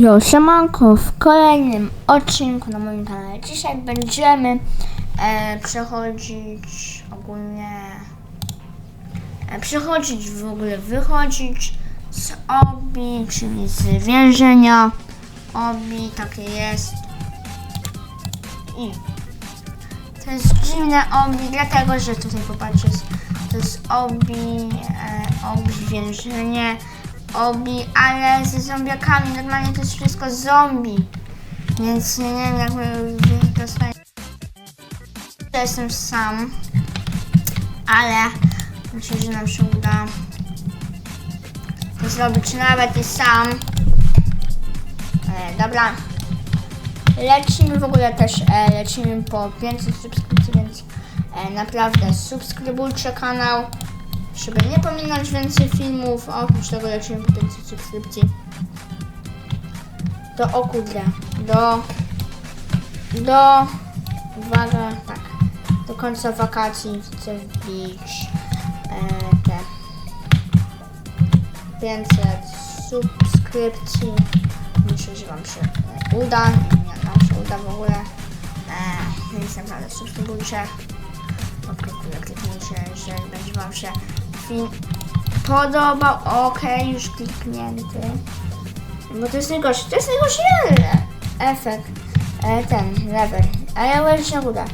Jo, siemanko, w kolejnym odcinku na moim kanale. Dzisiaj będziemy e, przechodzić ogólnie, e, przechodzić w ogóle, wychodzić z obi, czyli z więzienia. Obi, takie jest. I to jest dziwne obi, dlatego że tutaj popatrzcie, to jest obi, e, obi więzienie, obi, ale ze zombiakami. Normalnie to jest wszystko zombie, więc nie wiem jak my dostać. Ja jestem sam, ale myślę, że nam się uda to zrobić nawet i sam. E, dobra. Lecimy w ogóle też, e, lecimy po 500 subskrypcji, więc e, naprawdę subskrybujcie kanał, żeby nie pominąć więcej filmów. A oprócz tego lecimy po 500 subskrypcji. Do o kurde, do, do, uwaga, tak, do końca wakacji chcę wbić e, te 500 subskrypcji. Myślę, że Wam się uda. Nie, Wam się uda w ogóle. E, więc naprawdę subskrybujcie. Górę kliknijcie, jeżeli będzie Wam się film podobał. Okej, już kliknięty. Bo to jest najgorsze. To jest najgorszy efekt. E, ten, level. A ja wejdę na górę.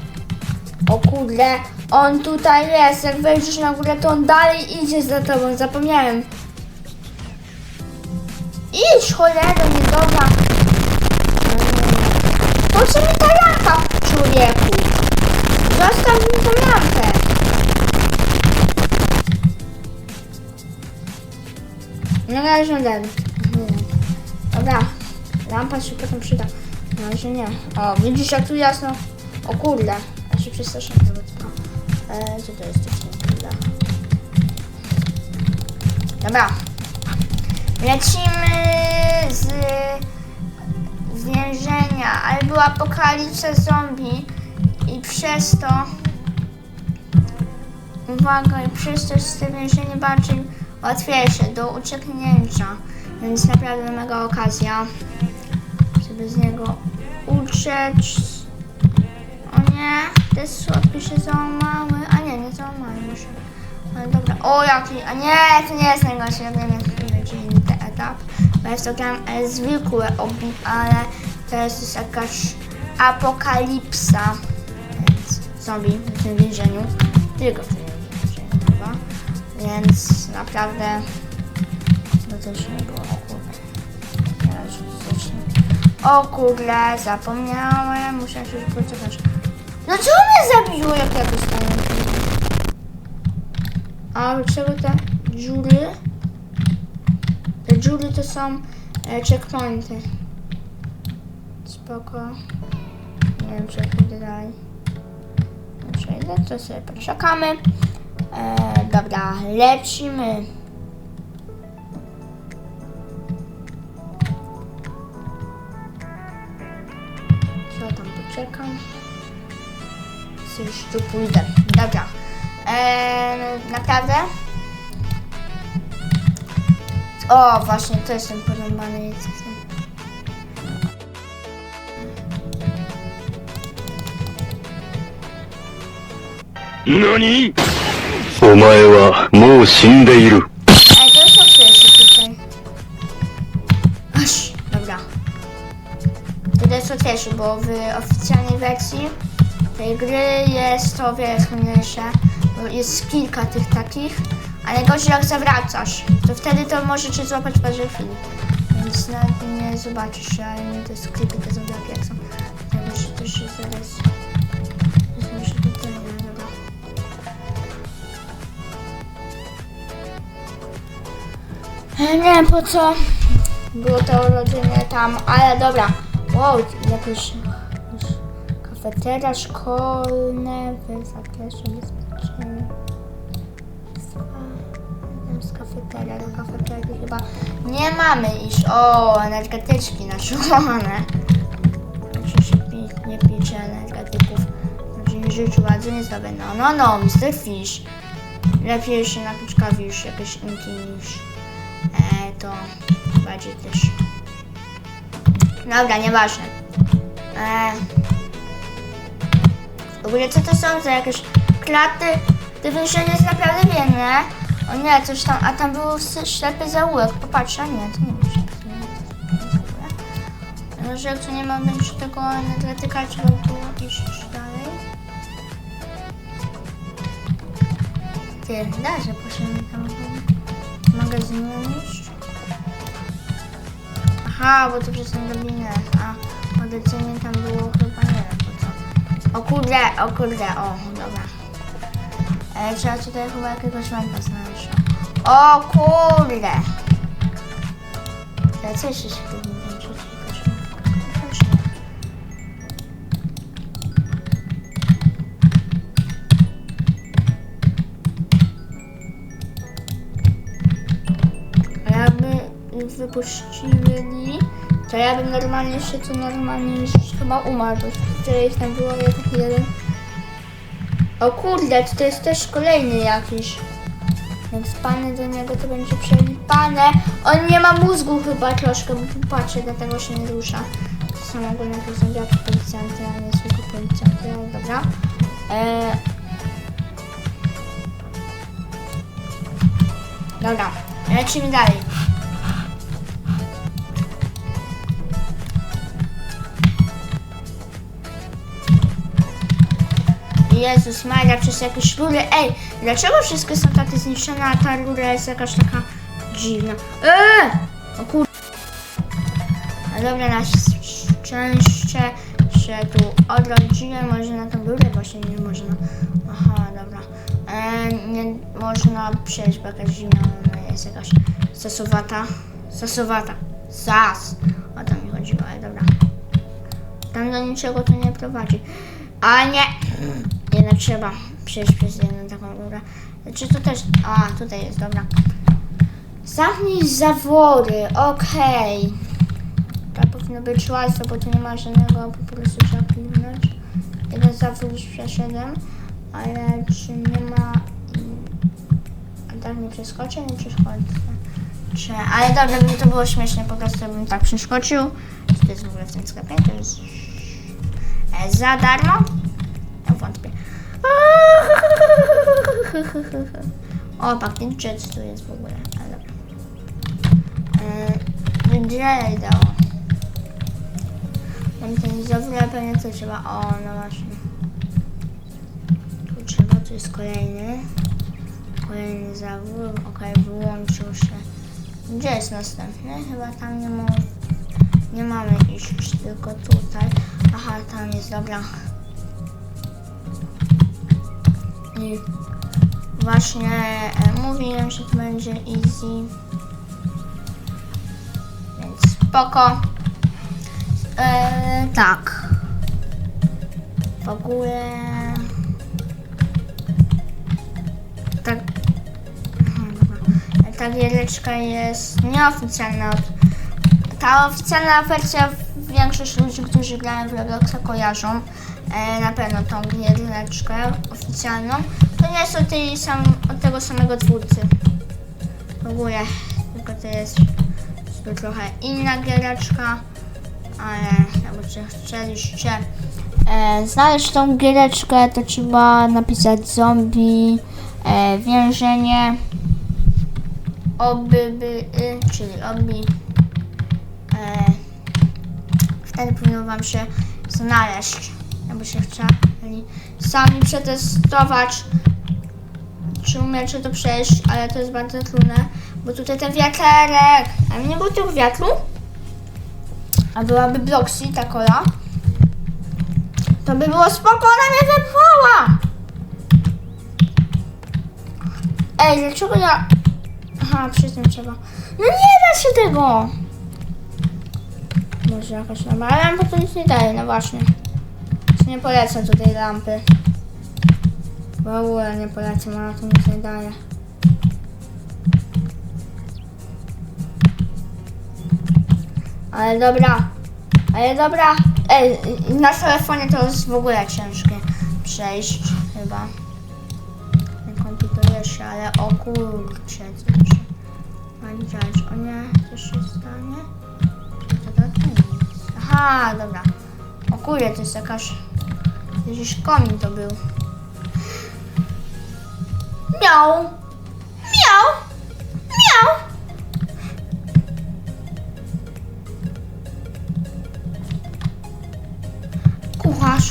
O kurde, on tutaj jest. Jak wejdziesz na górę, to on dalej idzie za tobą. Zapomniałem. Idź, cholero, niedobra. Po co mi ta lampa, człowieku? Zostaw mi tą lampę. Na razie nie. Dobra, lampa się potem przyda. Na razie nie. O, widzisz jak tu jasno? O kurde, ja się przestraszyłem nawet. O, e, co to jest? Kurde. Dobra. Lecimy z więzienia, ale była apokalipsa zombie i przez to uwaga, i przez to jest to więzienie bardziej łatwiejsze do ucieknięcia, więc naprawdę mega okazja, żeby z niego uciec. O nie, te słodki się załamały, a nie, nie załamały już. Ale dobra, o jaki, a nie, to nie jest najgorszy, ja wiem jak będzie inny etap, bo jest to gram e, zwykłe obi, ale to jest jakaś apokalipsa, więc zombie w tym więzieniu, tylko w tym więzieniu chyba, więc naprawdę to też nie było, o kurde, zapomniałem, muszę się już poczekać. No co mnie zabiło, jak ja dostałem? A czego te dziury? Te dziury to są e, checkpointy. Spoko. Nie wiem, czy jak idę dalej. Przejdę, to sobie poczekamy. E, dobra, lecimy. Co tam poczekam? Już tu pójdę. Dobra. Eee, naprawdę? O, właśnie, to jest ten porąbany jest. 何お前はもう死んでいる。 Ej, to jest łatwiejsze tutaj. Aż, dobra. To jest łatwiejsze, bo w oficjalnej wersji tej gry jest to o wiele trudniejsze. Bo jest kilka tych takich, ale gorzej jak zawracasz, to wtedy to możecie złapać w każdej chwili. Więc nawet nie zobaczysz, ale nie te skrypy, te zombiaki jak są. Tego się też się zaraz... Nie wiem po co było to urodzenie tam, ale dobra. Wow, jakieś kafeteria szkolne w zakresie bezpieczenia. Z kafeteria do kafeterii chyba nie mamy iść. O, energetyczki naszone. Oczywiście pi, nie picie energetyków. Znaczy nie życiu jedzenie zdrowe. No, no, no, Mr. Fish. Lepiej się napić już jakieś inki niż e, to bardziej też Dobra, nieważne. Eee. W ogóle co to są za jakieś klaty? To więzienie jest naprawdę biedne. O nie, coś tam, a tam był ślepy zaułek. Popatrz, a nie, to nie muszę. No, że jak tu nie ma będzie tego energetyka, trzeba tu iść dalej. Ty, da, że poszedłem tam magazynu iść. Aha, bo to przez ten gabinet. A odlecenie tam było chyba nie wiem po co. O kurde, o kurde, o, dobra. E, trzeba tutaj chyba jakiegoś lampa znaleźć. O kurde! Ja co jeszcze się tu wypuścili, to ja bym normalnie się tu normalnie już chyba umarł. ich tam było, ja jeden. O kurde, to jest też kolejny jakiś. Jak spadnę do niego, to będzie przelipane. On nie ma mózgu chyba troszkę, bo patrzę, dlatego się nie rusza. To są ogólnie to są jak policjanty, a nie zwykłe policjanty, ale dobra. Eee... Dobra, lecimy dalej. Jezus Maria, przez jakieś rury. Ej, dlaczego wszystkie są takie zniszczone, a ta rura jest jakaś taka dziwna? Eee! O kur... A dobra, na szczęście się tu odrodziłem. Może na tą rurę właśnie nie można. Aha, dobra. Eee, nie można przejść, bo jakaś zimna ona jest jakaś sasowata. Sasowata. Sas. O to mi chodziło, ale dobra. Tam do niczego to nie prowadzi. A nie! Trzeba przejść przez jedną taką rurę. Czy to też... A, tutaj jest, dobra. Zamknij zawory, okej. To powinno być łatwe, bo tu nie ma żadnego, po prostu trzeba kliknąć. Jeden zawór już przeszedłem, ale czy nie ma... A tak nie przeskoczę, nie przeskoczę. Czy... Ale dobrze, by to było śmieszne, po prostu bym tak przeskoczył. To jest w ogóle w tym sklepie? To jest... E, za darmo? Ja wątpię. O, pachnie jet tu jest w ogóle. Ale dobra. Yy, Gdzie dało? Mam ten zawór, ale pewnie co trzeba. O, no właśnie. Tu trzeba, tu jest kolejny. Kolejny zawór. Okej, wyłączył się. Gdzie jest następny? Chyba tam nie ma. Nie mamy iść, tylko tutaj. Aha, tam jest, dobra. I właśnie e, mówiłem, że to będzie easy. Więc spoko. E, tak. W ogóle... Tak. E, Ta giereczka jest nieoficjalna. Ta oficjalna wersja większość ludzi, którzy grają w Robloxa kojarzą e, na pewno tą giereczkę oficjalną. To nie jest od, tej sam, od tego samego twórcy. W ogóle, tylko to jest trochę inna giereczka, ale jakbyście chcieliście e, znaleźć tą giereczkę, to trzeba napisać zombie, e, więzienie, oby, by, y, czyli obi. E, wtedy powinno Wam się znaleźć, jakbyście chcieli sami przetestować, czy umiecie to przejść, ale to jest bardzo trudne, bo tutaj ten wiaterek, a nie było tego wiatru, a byłaby Bloxy, ta kola, to by było spoko, ona mnie wepchała! Ej, dlaczego ja... Aha, przy tym trzeba... No nie da się tego! Może jakaś lampa, ale lampa to nic nie daje, no właśnie. Nie polecam tutaj lampy. W ogóle nie polecam, ona to nic nie daje. Ale dobra. Ale dobra. Ej, na telefonie to jest w ogóle ciężkie przejść chyba. Na komputerze się, ale o kurczę, co się ma? O nie, coś się stanie? Tak. Aha, dobra. O kurde, to jest jakaś... Jakiś komin to był. Miał! Miał! Miał! Kucharz.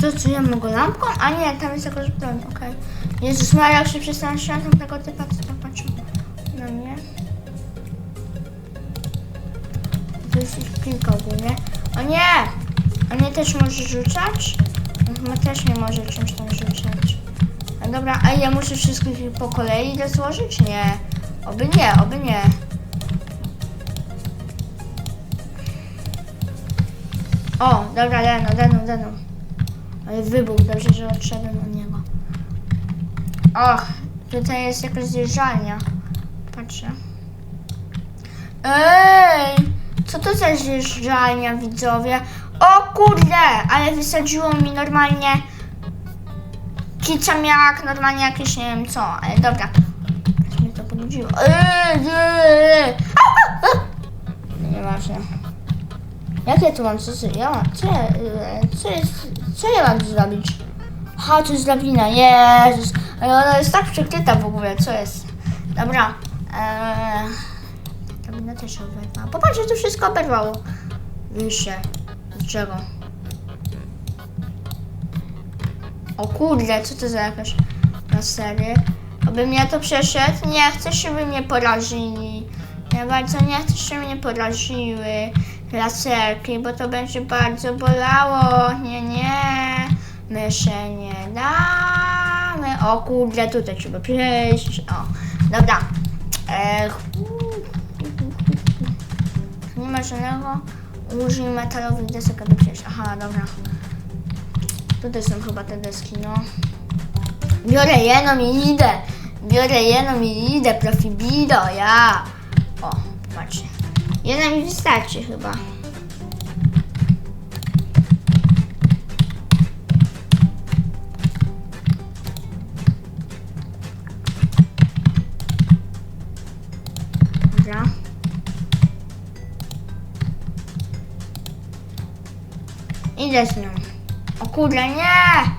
To co, ja mogę lampką? A nie, tam jest jakaś broń, okej. Jezus Maria, jak się przestraszyłam tego typa, co tam patrzył na mnie. To jest ich kilka ogólnie. O nie! A mnie też może rzucać? On Chyba też nie może czymś tam dobra, a ja muszę wszystkich po kolei rozłożyć? Nie. Oby nie, oby nie. O, dobra, Leno, Leno, Leno. Ale wybuch, dobrze, że odszedłem od niego. Och, tutaj jest jakaś zjeżdżalnia. Patrzę. Ej! Co to za zjeżdżalnia, widzowie? O kurde! Ale wysadziło mi normalnie kica jak normalnie jakieś nie wiem co, ale dobra. Aż mnie to pobudziło. Eee, eee. Au. No, Nieważne. Jak ja tu mam, co, ja mam, co ja, e, co jest, co ja mam zrobić? Aha, to jest lawina, Jezus, ale ona jest tak przykryta w ogóle, co jest? Dobra, eee, lawina też oberwała. Popatrzcie, to wszystko oberwało. Wyższe, z O kurde, co to za jakaś lasery? Obym ja to przeszedł? Nie chcę, żeby mnie porazili. Ja bardzo nie chcę, żeby mnie poraziły laserki, bo to będzie bardzo bolało. Nie, nie. My się nie damy. O kurde, tutaj trzeba przejść. O, dobra. Ech. Nie ma żadnego. Użyj metalowych desek, aby przejść. Aha, dobra. Tutaj są chyba te deski, no. Biorę jedną i idę. Biorę jedną i idę, profibido, ja. O, patrzcie. Jedna mi wystarczy chyba. Dobra. Idę z nią. Kurde, nie!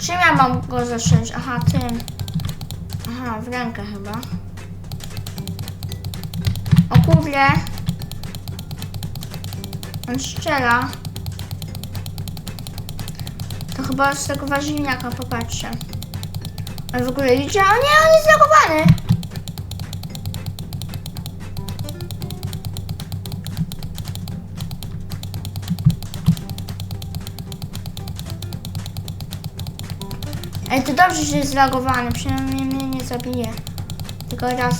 Czym ja mam go zaszyć? Aha, tym. Aha, w rękę chyba. O kurde. On strzela. To chyba z tego warzywniaka, popatrzę. Ale w ogóle idzie? O nie, on jest zlogowany! Dobrze, że jest zlogowany, przynajmniej mnie nie zabije. Tylko raz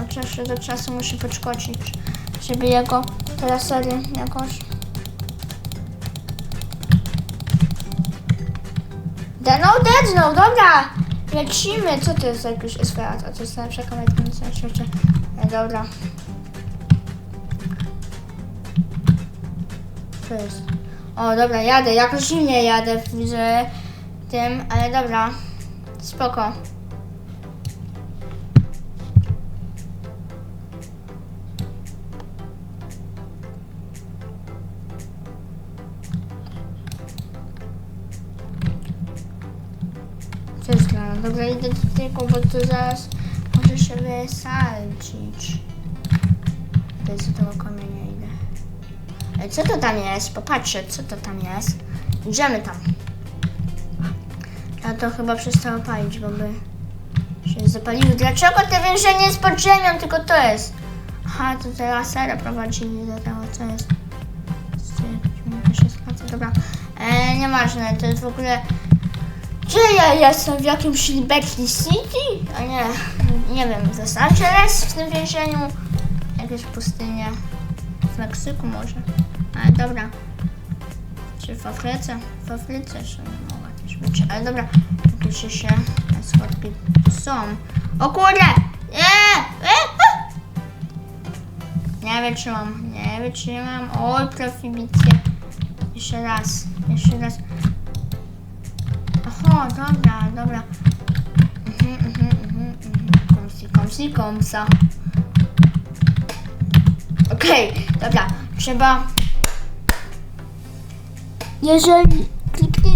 od czasu do czasu muszę podskoczyć, żeby jego lasery jakoś... Denął, dednął, dobra! Lecimy! Co to jest za jakiś eskalator? To jest najlepsza kamerka na całym świecie. E, dobra. Co jest? O, dobra, jadę, jakoś zimnie jadę, widzę tym, ale dobra. Spoko. Jest grane? Dobra, idę do tego, bo to zaraz może się wysadzić. Jest do tego kamienia idę. Ej, co to tam jest? Popatrzę, co to tam jest. Idziemy tam. A to chyba przestało palić, bo by się zapaliły. Dlaczego te więzienie jest pod ziemią, tylko to jest? Aha, to te lasery prowadzili do tego, co jest? Dobra, e, nieważne, to jest w ogóle... Gdzie ja jestem? W jakimś Liberty City? A nie, nie wiem, w Los w tym więzieniu? Jakieś pustynie. W Meksyku może. Ale dobra. Czy w Afryce? W Afryce jeszcze być. Ale dobra, pisze się. Schodki tu są. O kurde! Nie! E, e! Nie wytrzymam, nie wytrzymam. Oj, profibicie. Jeszcze raz, jeszcze raz. Oho, dobra, dobra. Mhm, mhm, mhm, mhm. Komsi, komsi, komsa. Okej, dobra. trzeba... Jeżeli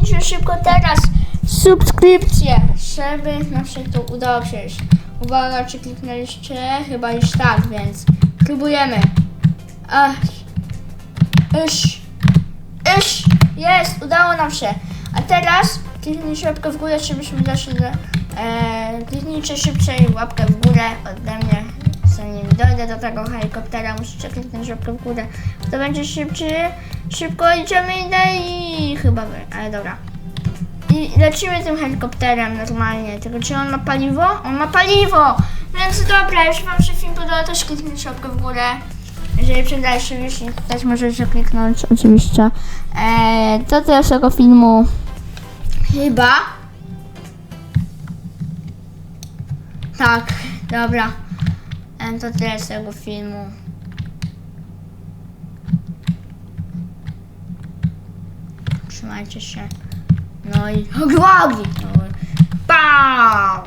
klikniecie szybko teraz subskrypcję, żeby nam się to udało przejść. Uwaga, czy kliknęliście? Chyba już tak, więc próbujemy. Ach. Iż. Iż. Jest, udało nam się. A teraz kliknijcie łapkę w górę, żebyśmy doszli do... E, kliknijcie szybciej łapkę w górę ode mnie. Zanim dojdę do tego helikoptera, musicie kliknąć łapkę w górę. To będzie szybciej. Szybko idziemy i chyba, wy- ale dobra. I lecimy tym helikopterem normalnie. Tylko czy on ma paliwo? On ma paliwo! Więc dobra, jeśli wam się film podoba, to kliknijcie łapkę w górę. Jeżeli przydajesz się jeśli też możecie kliknąć oczywiście. Eee, to tego filmu. Chyba. Tak, dobra. E, to tyle z tego filmu. Trzymajcie się. No i... Głogi! No, i- Pau!